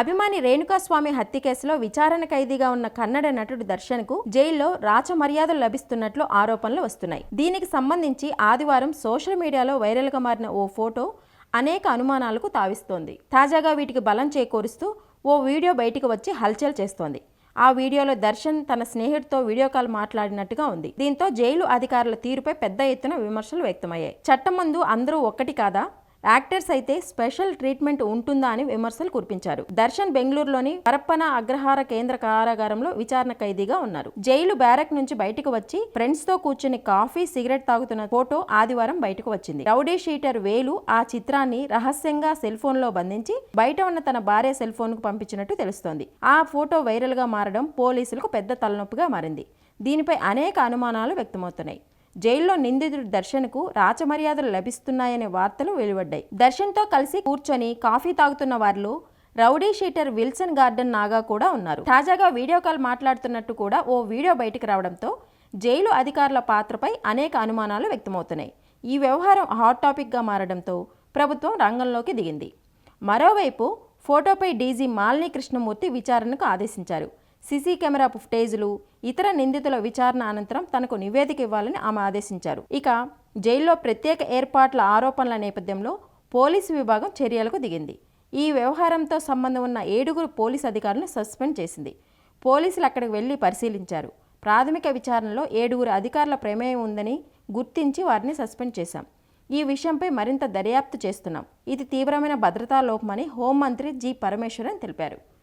అభిమాని రేణుకాస్వామి హత్య కేసులో విచారణ ఖైదీగా ఉన్న కన్నడ నటుడు దర్శన్కు జైల్లో రాచ మర్యాదలు లభిస్తున్నట్లు ఆరోపణలు వస్తున్నాయి. దీనికి సంబంధించి ఆదివారం సోషల్ మీడియాలో వైరల్గా మారిన ఓ ఫోటో అనేక అనుమానాలకు తావిస్తోంది. తాజాగా వీటికి బలం చేకూరుస్తూ ఓ వీడియో బయటికి వచ్చి హల్చల్ చేస్తోంది. ఆ వీడియోలో దర్శన్ తన స్నేహితుడితో వీడియో కాల్ మాట్లాడినట్టుగా ఉంది. దీంతో జైలు అధికారుల తీరుపై పెద్ద ఎత్తున విమర్శలు వ్యక్తమయ్యాయి. చట్టం ముందు అందరూ ఒక్కటి కాదా? యాక్టర్స్ అయితే స్పెషల్ ట్రీట్మెంట్ ఉంటుందా అని విమర్శలు కురిపించారు. దర్శన్ బెంగళూరులోని పరప్పన అగ్రహార కేంద్ర కారాగారంలో విచారణ ఖైదీగా ఉన్నారు. జైలు బ్యారక్ నుంచి బయటకు వచ్చి ఫ్రెండ్స్తో కూర్చుని కాఫీ సిగరెట్ తాగుతున్న ఫోటో ఆదివారం బయటకు వచ్చింది. రౌడీ షీటర్ వేలు ఆ చిత్రాన్ని రహస్యంగా సెల్ ఫోన్లో బంధించి బయట ఉన్న తన భార్య సెల్ ఫోన్కు పంపించినట్టు తెలుస్తోంది. ఆ ఫోటో వైరల్గా మారడం పోలీసులకు పెద్ద తలనొప్పిగా మారింది. దీనిపై అనేక అనుమానాలు వ్యక్తమవుతున్నాయి. జైల్లో నిందితుడు దర్శన్కు రాచమర్యాదలు లభిస్తున్నాయనే వార్తలు వెలువడ్డాయి. దర్శన్తో కలిసి కూర్చొని కాఫీ తాగుతున్న వారిలో rowdy sheeter Wilson garden Naga కూడా ఉన్నారు. తాజాగా వీడియో కాల్ మాట్లాడుతున్నట్టు కూడా ఓ వీడియో బయటికి రావడంతో జైలు అధికారుల పాత్రపై అనేక అనుమానాలు వ్యక్తమవుతున్నాయి. ఈ వ్యవహారం హాట్ టాపిక్గా మారడంతో ప్రభుత్వం రంగంలోకి దిగింది. మరోవైపు ఫోటోపై డీజీ మాలిని కృష్ణమూర్తి విచారణకు ఆదేశించారు. సీసీ కెమెరా ఫుటేజులు ఇతర నిందితుల విచారణ అనంతరం తనకు నివేదిక ఇవ్వాలని ఆమె ఆదేశించారు. ఇక జైల్లో ప్రత్యేక ఏర్పాట్ల ఆరోపణల నేపథ్యంలో పోలీసు విభాగం చర్యలకు దిగింది. ఈ వ్యవహారంతో సంబంధం ఉన్న ఏడుగురు పోలీసు అధికారులను సస్పెండ్ చేసింది. పోలీసులు అక్కడికి వెళ్ళి పరిశీలించారు. ప్రాథమిక విచారణలో ఏడుగురు అధికారుల ప్రమేయం ఉందని గుర్తించి వారిని సస్పెండ్ చేశాం. ఈ విషయంపై మరింత దర్యాప్తు చేస్తున్నాం. ఇది తీవ్రమైన భద్రతా లోపమని హోంమంత్రి జి. పరమేశ్వరన్ తెలిపారు.